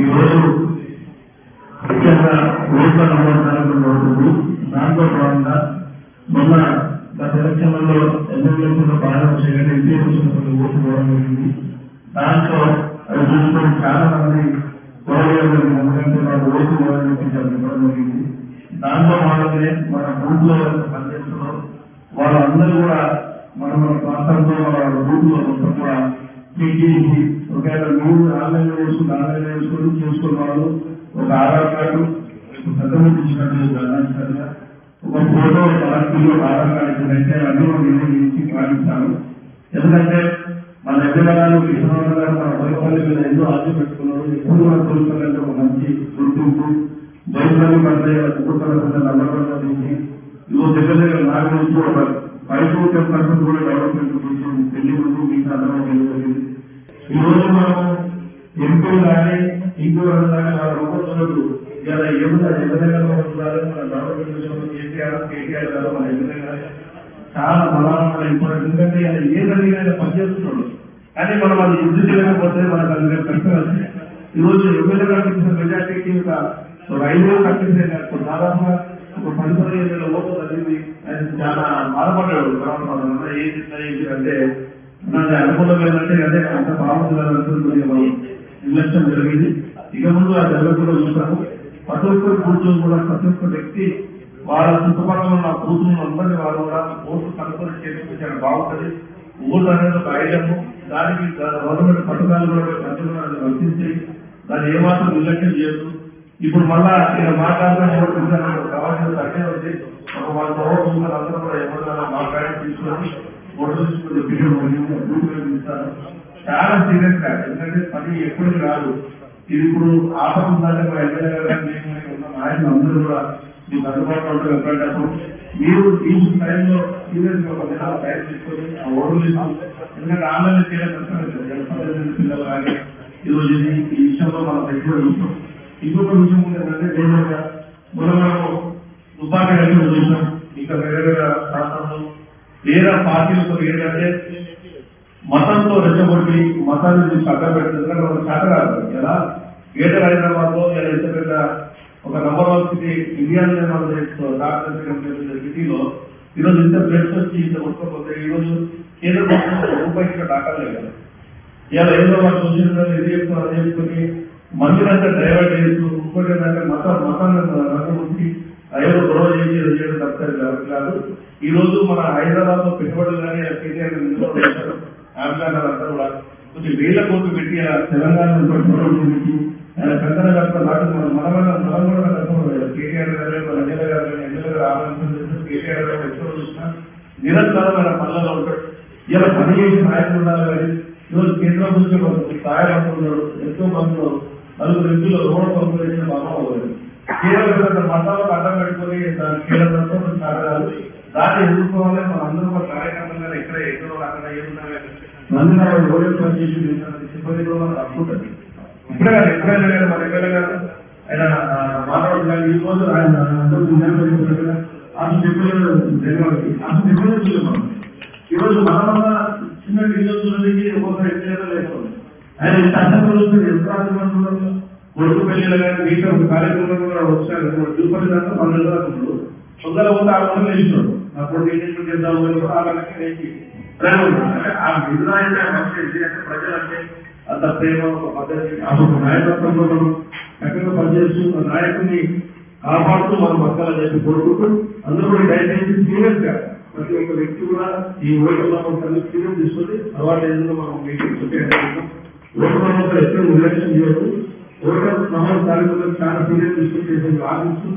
ఈరోజు ముఖ్యంగా ఓట్ల నమోదు కార్యక్రమం అవుతుంది దాంతో భాగంగా మొన్న గత ఎలక్షన్లలో ఎమ్మెల్యేలో చేయండి ఎంపీ వచ్చినటువంటి ఓట్లు పోవడం జరిగింది. దాంట్లో అది చూసుకొని చాలా మంది పోరాడారు ఎందుకంటే వాళ్ళు ఓట్లు పోవాలని చెప్పి చెప్పడం జరిగింది. దాంతో భాగంగానే మన బూత్లో ఎవరైతే వాళ్ళందరూ కూడా మన మన ప్రాంతంలో వాళ్ళ బూత్లో మొత్తం కూడా పీటీసీ ఒకవేళ మీరు ఆన్లైన్లో చేసుకుని ఆన్లైన్లో చేసుకుని చేసుకున్న వాళ్ళు ఒక ఆధార్ కార్డు పెద్దమంది ఒక ఫోటో పార్టీలో ఆధార్ కార్డు అయితే అన్ని నేను ఇచ్చి పాటిస్తాను ఎందుకంటే మన ఎమ్మెల్యేలు కృష్ణరావు మన వైఫల్య మీద ఎన్నో ఆశ పెట్టుకున్నారు. ఎప్పుడు కూడా కోరుకోవాలంటే ఒక మంచి గుర్తింపు జైలు పడితే కుటుంబాల నమ్మకంగా తీసి ఇదో దగ్గర దగ్గర నాలుగు ఒక ఫైవ్ టు టెన్ పర్సెంట్ కూడా డెవలప్మెంట్ చేసి పెళ్ళి ముందు మీకు అందరం జరిగింది ఈ రోజు మనం ఎంపీ కానీ ఇంకోరు కానీ వాళ్ళ రూపొందులు ఇలా ఏమైనా ఎమ్మెల్యేగా ఉంటున్నారు మన గవర్నమెంట్ విషయంలో కేసీఆర్ కేటీఆర్ గారు మన ఎమ్మెల్యే గారు చాలా బలమైన ఇంపార్టెంట్ ఎందుకంటే ఆయన ఏ జరిగినా పనిచేస్తున్నాడు కానీ మనం అది యుద్ధ చేయకపోతే మనకు అది రేపు కష్టం వస్తుంది ఎమ్మెల్యే గారికి ఇచ్చిన మెజార్టీకి ఒక రైల్వే ఐదు కట్టించే దాదాపుగా ఒక పది పదిహేను వేల ఓట్లు తగ్గింది ఆయన చాలా బాధపడ్డాడు గ్రామంలో ఏం చేసినా నాకు అనుకూలం ఏంటంటే అదే అంత బాగుంది కదా అనుకుంటుంది మనం నిర్లక్ష్యం జరిగింది ఇక ముందు ఆ జరగకుండా చూస్తాము ప్రతి ఒక్కరి కూర్చొని కూడా ప్రతి ఒక్క వ్యక్తి వాళ్ళ చుట్టుపక్కల ఉన్న కూతురు అందరినీ వాళ్ళు కూడా ఓట్లు కనుకొని చేసుకుంటే బాగుంటుంది. ఓటు అనేది ఒక ఐటము దానికి గవర్నమెంట్ పథకాలు కూడా ప్రజలు వర్తించి దాన్ని ఏమాత్రం నిర్లక్ష్యం చేయదు ఇప్పుడు మళ్ళా ఇక్కడ మాట్లాడడం కావాల్సిన తగ్గే ఉంది. ఒక వాళ్ళ ఓటు అందరూ కూడా ఎవరు మాట్లాడి తీసుకొని ఓట్లు తీసుకుని చాలా సీరియస్గా ఎందుకంటే పని ఎప్పుడు రాదు. ఇది ఇప్పుడు ఆపద ఉందంటే మా ఎమ్మెల్యే ఉన్న నాయకులు అందరూ కూడా మీకు అందుబాటులో ఉంటారు ఎప్పుడంటే మీరు ఈ టైంలో సీరియస్గా ఒక దినాలు తయారు చేసుకొని ఆ ఓడలు ఎందుకంటే ఆన్లైన్ చేయడం కష్టం పిల్లలు కానీ ఈరోజు ఇది ఈ విషయంలో మనం ఎక్కువ చూస్తాం. ఇంకొక విషయం ఏంటంటే జనరల్గా మనం మనము తుపాకీ రైతులు చూసాం ఇంకా వేరే వేరే ప్రాంతంలో వేరే పార్టీలతో ఏంటంటే మతంతో రెచ్చగొట్టి మతాన్ని చూసి పక్కన పెడుతుంది కానీ ఒక శాత ఎలా? గ్రేటర్ హైదరాబాద్లో ఇలా ఎంత పెద్ద ఒక నంబర్ వన్ సిటీ ఇండియా సిటీలో ఈరోజు ఇంత ప్లేస్ వచ్చి ఇంత కొట్టుకోకపోతే ఈరోజు కేంద్ర ప్రభుత్వం రూపాయి దాఖలు కదా ఇలా హైదరాబాద్ వాళ్ళు ఇది చెప్తున్నారు అది చెప్పుకొని మందిరంతా డైవర్ట్ చేస్తూ ఇంకోటి ఏంటంటే మతం మతాన్ని రంగముంచి అయ్యో గొడవ చేసి చేయడం తప్పదు కాబట్టి కాదు. ఈ రోజు మన హైదరాబాద్లో పెట్టుబడులు కానీ కేటీఆర్ నిలబడతారు అంతా కూడా కొంచెం వేల కోట్లు పెట్టి తెలంగాణ పెట్టుబడులు ఆయన పెద్దల కట్టుకుని నాటు మన మనమైన మనం కూడా కేటీఆర్ గారు మన ఎమ్మెల్యే గారు కానీ ఎమ్మెల్యే గారు ఆలోచన కేటీఆర్ గారు ఎక్కడ చూసినా ఆయన పనులలో ఉంటాడు. ఇలా పని చేసి నాయకులు ఉండాలి కానీ ఈరోజు కేంద్రం నుంచి ఒక సహాయం ఉన్నాడు ఎంతో మంది నలుగురు వ్యక్తులు రోడ్ పంపు చేసిన కేవలం మతాలకు అడ్డం పెట్టుకుని దాని కేంద్రంతో సాగరాలు దాన్ని ఎదుర్కోవాలి. మన అందరూ ఒక కార్యక్రమంగా ఎక్కడ ఎక్కడో అక్కడ ఏమున్నా మంది ఓడియో పని చేసి సిబ్బంది కూడా మనకు అనుకుంటుంది ఇప్పుడే కాదు ఎప్పుడైనా కానీ మన ఎమ్మెల్యే గారు ఆయన మాట్లాడుతూ ఈ రోజు ఆయన అసలు చెప్పలేదు అసలు చెప్పలేదు మనం మన చిన్న నియోజకవర్గానికి ఒక్కొక్క ఎమ్మెల్యేలు లేకపోతే ఆయన అసలు కొడుకు పెళ్ళిలో కానీ ఒక కూడా వచ్చారు దాంట్లో పన్నెండు ఆ వేసినాడు నా కొడుకు చేద్దాం ఆ కనుక వేసి ప్రేమ అంటే ఆ అంటే ప్రజలంటే అంత ప్రేమ ఒక పద్ధతి ఆ నాయకత్వంలో మనం చక్కగా పనిచేస్తూ ఆ నాయకుడిని కాపాడుతూ మనం బతకాలని చెప్పి కోరుకుంటూ అందరూ కూడా దయచేసి సీరియస్గా ప్రతి ఒక్క వ్యక్తి కూడా ఈ ఓటర్లో కలిసి సీరియస్ తీసుకొని అలవాటు ఏదైనా మనం మీటింగ్ చెప్పేయాలి ఓటర్ ఎక్కడ నిర్లక్ష్యం చేయడం ఓటర్ నమోదు కార్యక్రమం చాలా సీరియస్ తీసుకుని చేసి ఆశిస్తూ